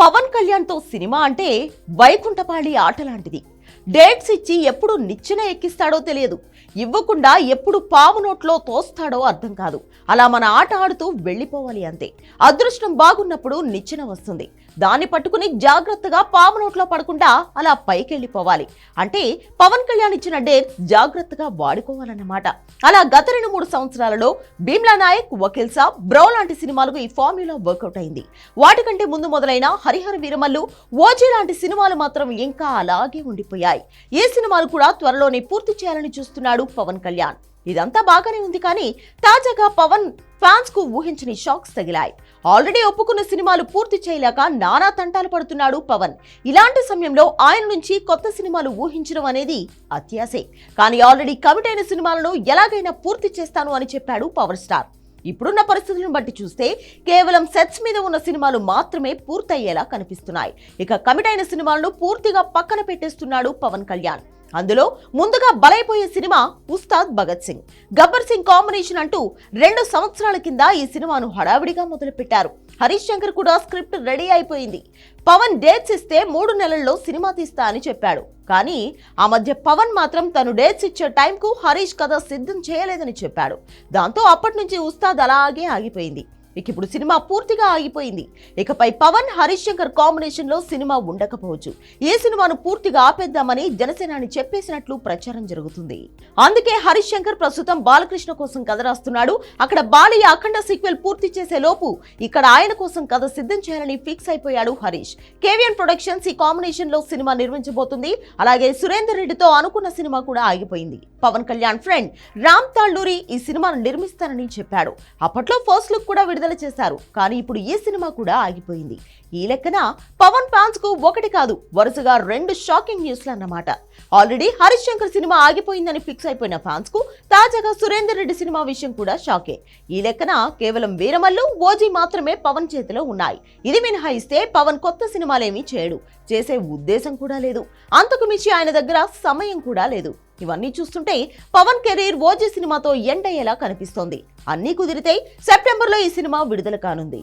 పవన్ కళ్యాణ్తో సినిమా అంటే వైకుంఠపాళి ఆట లాంటిది డేట్స్ ఇచ్చి ఎప్పుడు నిచ్చెన ఎక్కిస్తాడో తెలియదు. ఇవ్వకుండా ఎప్పుడు పాము నోట్లో తోస్తాడో అర్థం కాదు. అలా మన ఆట ఆడుతూ వెళ్ళిపోవాలి అంతే. అదృష్టం బాగున్నప్పుడు నిచ్చెన వస్తుంది. దాన్ని పట్టుకుని జాగ్రత్తగా పాము నోట్లో పడకుండా అలా పైకెళ్ళిపోవాలి. అంటే పవన్ కళ్యాణ్ ఇచ్చిన డేర్ జాగ్రత్తగా వాడుకోవాలన్నమాట. అలా గత రెండు మూడు సంవత్సరాలలో భీమ్లా నాయక్ వకీల్ సాబ్ బ్రో లాంటి సినిమాలకు ఈ ఫార్ములా వర్కౌట్ అయింది. వాటికంటే ముందు మొదలైన హరిహర వీరమల్లు ఓజీ లాంటి సినిమాలు మాత్రం ఇంకా అలాగే ఉండిపోయాయి. ఏ సినిమాలు కూడా త్వరలోనే పూర్తి చేయాలని చూస్తున్నాడు పవన్ కళ్యాణ్. ఇదంతా బాగానే ఉంది కానీ తాజాగా పవన్ ఫ్యాన్స్కు ఊహించని షాక్స్ తగిలాయి. ఆల్రెడీ ఒప్పుకున్న సినిమాలు పూర్తి చేయలేక నానా తంటాలు పడుతున్నాడు పవన్. ఇలాంటి సమయంలో ఆయన నుంచి కొత్త సినిమాలు ఊహించడం అనేది అత్యాసే కానీ ఆల్రెడీ కమిట్ అయిన సినిమాలను ఎలాగైనా పూర్తి చేస్తాను అని చెప్పాడు పవర్ స్టార్. ఇప్పుడున్న పరిస్థితులను బట్టి చూస్తే కేవలం సెట్స్ మీద ఉన్న సినిమాలు మాత్రమే పూర్తయ్యేలా కనిపిస్తున్నాయి. ఇక కమిట్ అయిన సినిమాలను పూర్తిగా పక్కన పెట్టేస్తున్నాడు పవన్ కళ్యాణ్. అందులో ముందుగా బలైపోయే సినిమా ఉస్తాద్ భగత్ సింగ్. గబ్బర్ సింగ్ కాంబినేషన్ అంటూ రెండు సంవత్సరాల కింద ఈ సినిమాను హడావిడిగా మొదలుపెట్టారు. హరీష్ శంకర్ కూడా స్క్రిప్ట్ రెడీ అయిపోయింది. పవన్ డేట్స్ ఇస్తే మూడు నెలల్లో సినిమా తీస్తా అని చెప్పాడు. కానీ ఆ మధ్య పవన్ మాత్రం తను డేట్స్ ఇచ్చే టైంకు హరీష్ కథ సిద్ధం చేయలేదని చెప్పాడు. దాంతో అప్పటి నుంచి ఉస్తాద్ అలాగే ఆగిపోయింది. ఇక ఇప్పుడు సినిమా పూర్తిగా ఆగిపోయింది. ఇకపై పవన్ హరీష్ శంకర్ కాంబినేషన్లో సినిమా ఉండకపోవచ్చు. ఈ సినిమాను పూర్తిగా ఆపేద్దామని జనసేనాని చెప్పేసినట్లు ప్రచారం జరుగుతుంది. అందుకే హరీష్ శంకర్ ప్రస్తుతం బాలకృష్ణ కోసం కథ రాస్తున్నాడు. అక్కడ బాలయ్య అఖండ సీక్వెల్ పూర్తి చేసే లోపు ఇక్కడ ఆయన కోసం కథ సిద్ధం చేయాలని ఫిక్స్ అయిపోయాడు హరీష్. కేవిఎన్ ప్రొడక్షన్స్ ఈ కాంబినేషన్లో సినిమా నిర్మించబోతుంది. అలాగే సురేందర్ రెడ్డితో అనుకున్న సినిమా కూడా ఆగిపోయింది. పవన్ కళ్యాణ్ ఫ్రెండ్ రామ్ తాళ్ళూరి ఈ సినిమాను నిర్మిస్తానని చెప్పాడు. అప్పట్లో ఫస్ట్ లుక్ కూడా విడుదల చేశారు. కానీ ఇప్పుడు ఈ సినిమా కూడా ఆగిపోయింది. ఈ లెక్కన పవన్ ఫ్యాన్స్కు ఒకటి కాదు వరుసగా రెండు షాకింగ్ న్యూస్లు అన్నమాట. ఆల్రెడీ హరీష్ శంకర్ సినిమా ఆగిపోయిందని ఫిక్స్ అయిపోయిన ఫ్యాన్స్కు తాజాగా సురేందర్ రెడ్డి సినిమా విషయం కూడా షాకే. ఈ లెక్కన కేవలం వీరమల్లు ఓజీ మాత్రమే పవన్ చేతిలో ఉన్నాయి. ఇది మినహాయిస్తే పవన్ కొత్త సినిమాలేమీ చేయడు. చేసే ఉద్దేశం కూడా లేదు. అంతకు మించి ఆయన దగ్గర సమయం కూడా లేదు. ఇవన్నీ చూస్తుంటే పవన్ కెరీర్ ఓజీ సినిమాతో ఎండ్ అయ్యేలా కనిపిస్తోంది. అన్నీ కుదిరితే సెప్టెంబర్లో ఈ సినిమా విడుదల కానుంది.